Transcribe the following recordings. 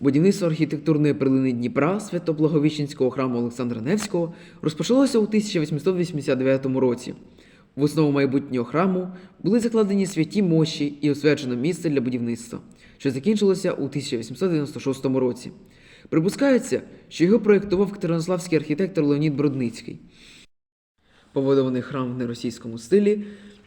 Будівництво архітектурної перлини Дніпра Свято-Благовіщенського храму Олександра Невського розпочалося у 1889 році. В основу майбутнього храму були закладені святі мощі і освячено місце для будівництва, що закінчилося у 1896 році. Припускається, що його проєктував катеринославський архітектор Леонід Бродницький. Побудований храм в неросійському стилі,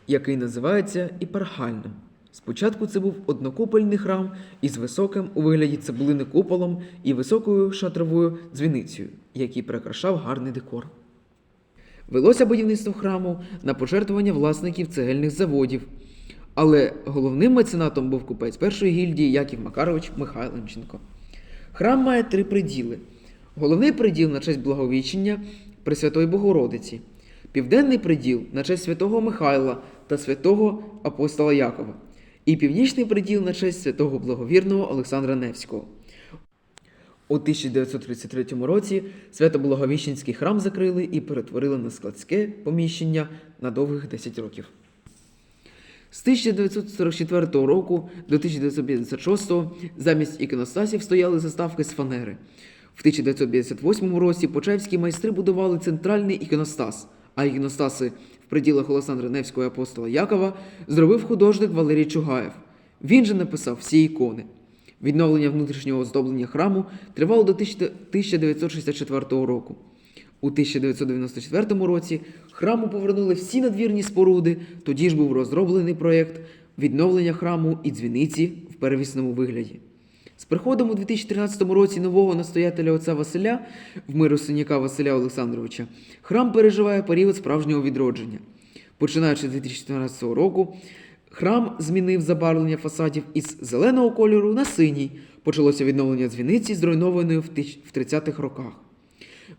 який називається іпархальним. Спочатку це був однокупольний храм із високим у вигляді цибулини куполом і високою шатровою дзвіницею, який прикрашав гарний декор. Велося будівництво храму на пожертвування власників цегельних заводів. Але головним меценатом був купець першої гільдії Яків Макарович Михайленченко. Храм має три приділи: головний приділ на честь Благовіщення Пресвятої Богородиці, південний приділ на честь святого Михайла та святого апостола Якова, і північний приділ на честь святого благовірного Олександра Невського. У 1933 році Свято-Благовіщенський храм закрили і перетворили на складське поміщення на довгих 10 років. З 1944 року до 1956 замість іконостасів стояли заставки з фанери. В 1958 році почаївські майстри будували центральний іконостас, а іконостаси в приділах Олександра Невського апостола Якова зробив художник Валерій Чугаєв. Він же написав всі ікони. Відновлення внутрішнього оздоблення храму тривало до 1964 року. У 1994 році храму повернули всі надвірні споруди, тоді ж був розроблений проєкт відновлення храму і дзвіниці в перевісному вигляді. З приходом у 2013 році нового настоятеля отця Василя в миру синяка Василя Олександровича храм переживає період справжнього відродження. Починаючи з 2014 року, храм змінив забарвлення фасадів із зеленого кольору на синій. Почалося відновлення дзвіниці, зруйнованої в 30-х роках.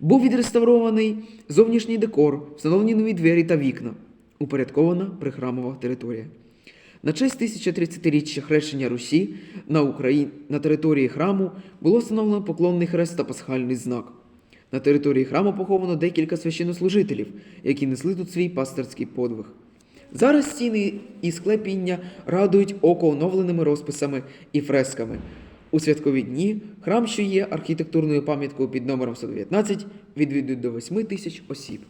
Був відреставрований зовнішній декор, встановлені нові двері та вікна, упорядкована прихрамова територія. На честь 1030-річчя хрещення Русі на, Україні, на території храму було встановлено поклонний хрест та пасхальний знак. На території храму поховано декілька священнослужителів, які несли тут свій пастирський подвиг. Зараз стіни і склепіння радують око оновленими розписами і фресками. У святкові дні храм, що є архітектурною пам'яткою під номером 119, відвідують до 8 тисяч осіб.